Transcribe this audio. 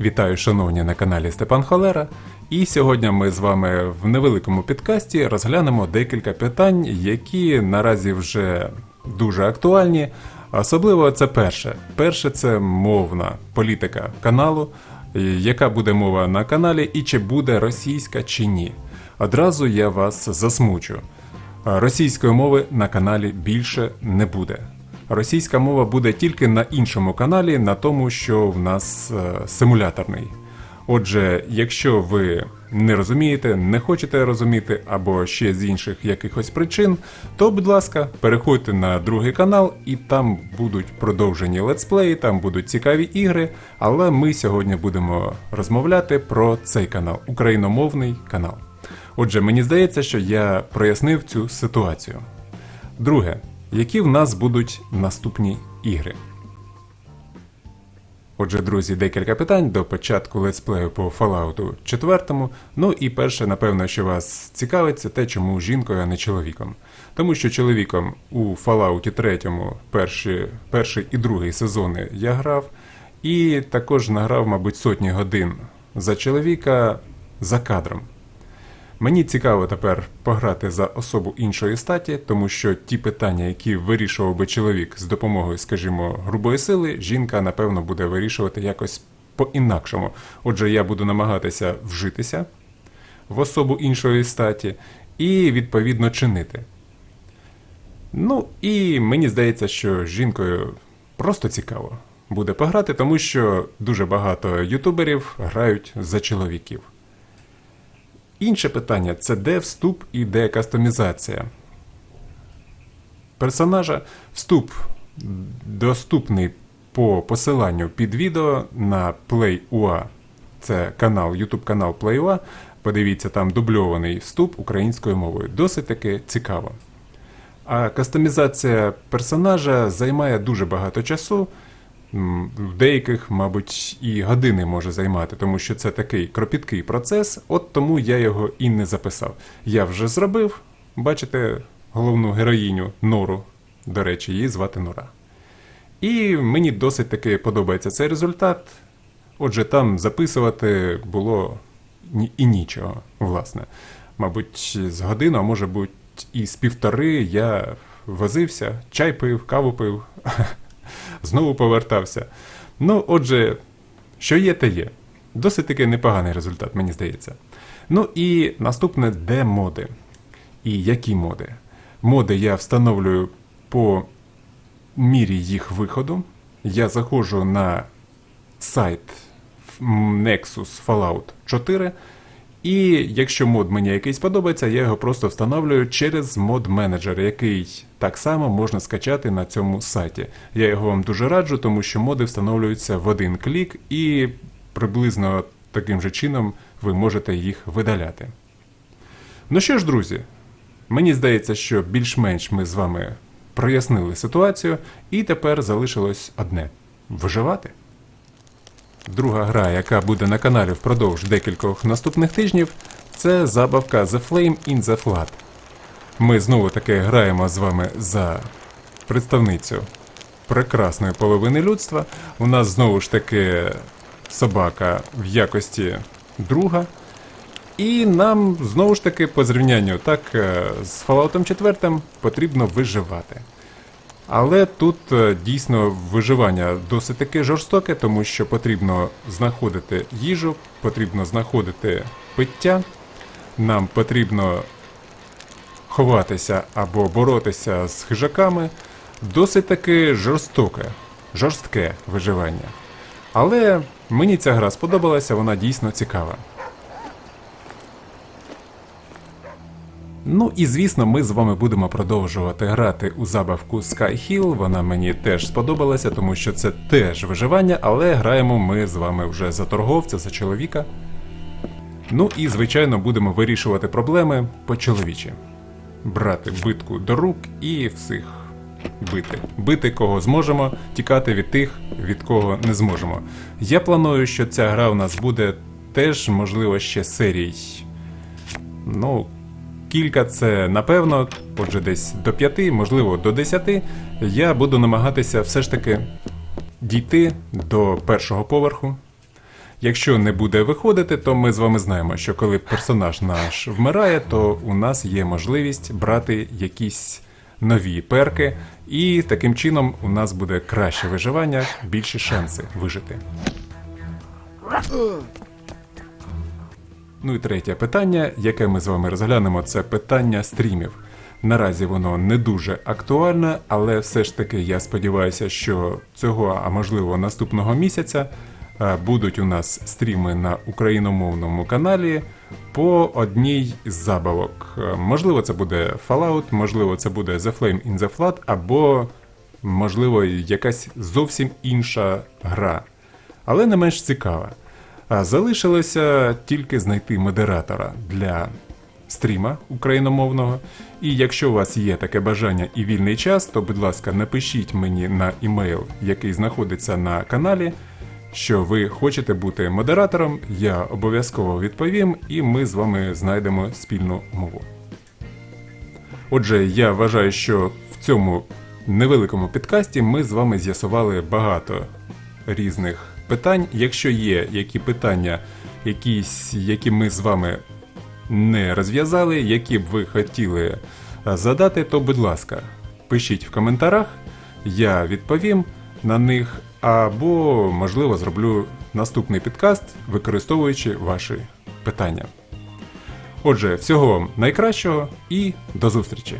Вітаю, шановні на каналі Степан Холера. І сьогодні ми з вами в невеликому підкасті розглянемо декілька питань, які наразі вже дуже актуальні. Особливо це перше. Перше це мовна політика каналу, яка буде мова на каналі, і чи буде російська чи ні. Одразу я вас засмучу. Російської мови на каналі більше не буде. Російська мова буде тільки на іншому каналі, на тому, що в нас е, симуляторний. Отже, якщо ви не розумієте, не хочете розуміти, або ще з інших якихось причин, то, будь ласка, переходьте на другий канал, і там будуть продовжені летсплеї, там будуть цікаві ігри. Але ми сьогодні будемо розмовляти про цей канал, україномовний канал. Отже, мені здається, що я прояснив цю ситуацію. Друге, які в нас будуть наступні ігри? Отже, друзі, декілька питань до початку летсплею по Fallout 4. Ну і перше, напевно, що вас цікавить, це те, чому жінкою, а не чоловіком. Тому що чоловіком у Fallout 3 перші, перший і другий сезони я грав, і також награв, мабуть, сотні годин за чоловіка за кадром. Мені цікаво тепер пограти за особу іншої статі, тому що ті питання, які вирішував би чоловік з допомогою, скажімо, грубої сили, жінка, напевно, буде вирішувати якось по-інакшому. Отже, я буду намагатися вжитися в особу іншої статі і відповідно чинити. Ну, і мені здається, що з жінкою просто цікаво буде пограти, тому що дуже багато ютуберів грають за чоловіків. Інше питання це де вступ і де кастомізація. Персонажа вступ доступний по посиланню під відео на PlayUA. Це канал, YouTube канал PlayUA. Подивіться, там дубльований вступ українською мовою. Досить таки цікаво. А кастомізація персонажа займає дуже багато часу. В деяких, мабуть, і години може займати, тому що це такий кропіткий процес, от тому я його і не записав. Я вже зробив, бачите, головну героїню Нору, до речі, її звати Нора. І мені досить таки подобається цей результат. Отже, там записувати було і нічого, власне. Мабуть, з годину, а може бути, і з півтори я возився, чай пив, каву пив, знову повертався. Ну, отже, що є, те є. Досить таки непоганий результат, мені здається. Ну і наступне де моди. І які моди? Моди я встановлюю по мірі їх виходу. Я заходжу на сайт Nexus Fallout 4. І якщо мод мені якийсь подобається, я його просто встановлюю через мод менеджер, який так само можна скачати на цьому сайті. Я його вам дуже раджу, тому що моди встановлюються в один клік, і приблизно таким же чином ви можете їх видаляти. Ну що ж, друзі, мені здається, що більш-менш ми з вами прояснили ситуацію, і тепер залишилось одне виживати. Друга гра, яка буде на каналі впродовж декількох наступних тижнів, це забавка The Flame in the Flood. Ми знову таки граємо з вами за представницю прекрасної половини людства. У нас знову ж таки собака в якості друга. І нам знову ж таки по зрівнянню так е, з Fallout 4 потрібно виживати. Але тут е, дійсно виживання досить таки жорстоке, тому що потрібно знаходити їжу, потрібно знаходити пиття, нам потрібно ховатися або боротися з хижаками. Досить таки жорстоке, жорстке виживання. Але мені ця гра сподобалася, вона дійсно цікава. Ну і звісно, ми з вами будемо продовжувати грати у забавку Sky Hill. Вона мені теж сподобалася, тому що це теж виживання, але граємо ми з вами вже за торговця, за чоловіка. Ну і звичайно будемо вирішувати проблеми по-чоловічі. Брати битку до рук і всіх бити. Бити кого зможемо, тікати від тих, від кого не зможемо. Я планую, що ця гра у нас буде теж, можливо, ще серій. Ну, кілька це напевно, отже, десь до п'яти, можливо, до десяти. Я буду намагатися все ж таки дійти до першого поверху. Якщо не буде виходити, то ми з вами знаємо, що коли персонаж наш вмирає, то у нас є можливість брати якісь нові перки, і таким чином у нас буде краще виживання, більші шанси вижити. Ну і третє питання, яке ми з вами розглянемо, це питання стрімів. Наразі воно не дуже актуальне, але все ж таки я сподіваюся, що цього, а можливо наступного місяця, е, будуть у нас стріми на україномовному каналі по одній з забавок. Е, Можливо, це буде Fallout, можливо, це буде The Flame in the Flood, або можливо якась зовсім інша гра. Але не менш цікава. Залишилося тільки знайти модератора для стріма україномовного. І якщо у вас є таке бажання і вільний час, то, будь ласка, напишіть мені на імейл, який знаходиться на каналі, що ви хочете бути модератором. Я обов'язково відповім, і ми з вами знайдемо спільну мову. Отже, я вважаю, що в цьому невеликому підкасті ми з вами з'ясували багато різних питань. Якщо є які питання, якісь, які ми з вами не розв'язали, які б ви хотіли е, задати, то будь ласка, пишіть в коментарях, я відповім на них, або, можливо, зроблю наступний підкаст, використовуючи ваші питання. Отже, всього найкращого і до зустрічі!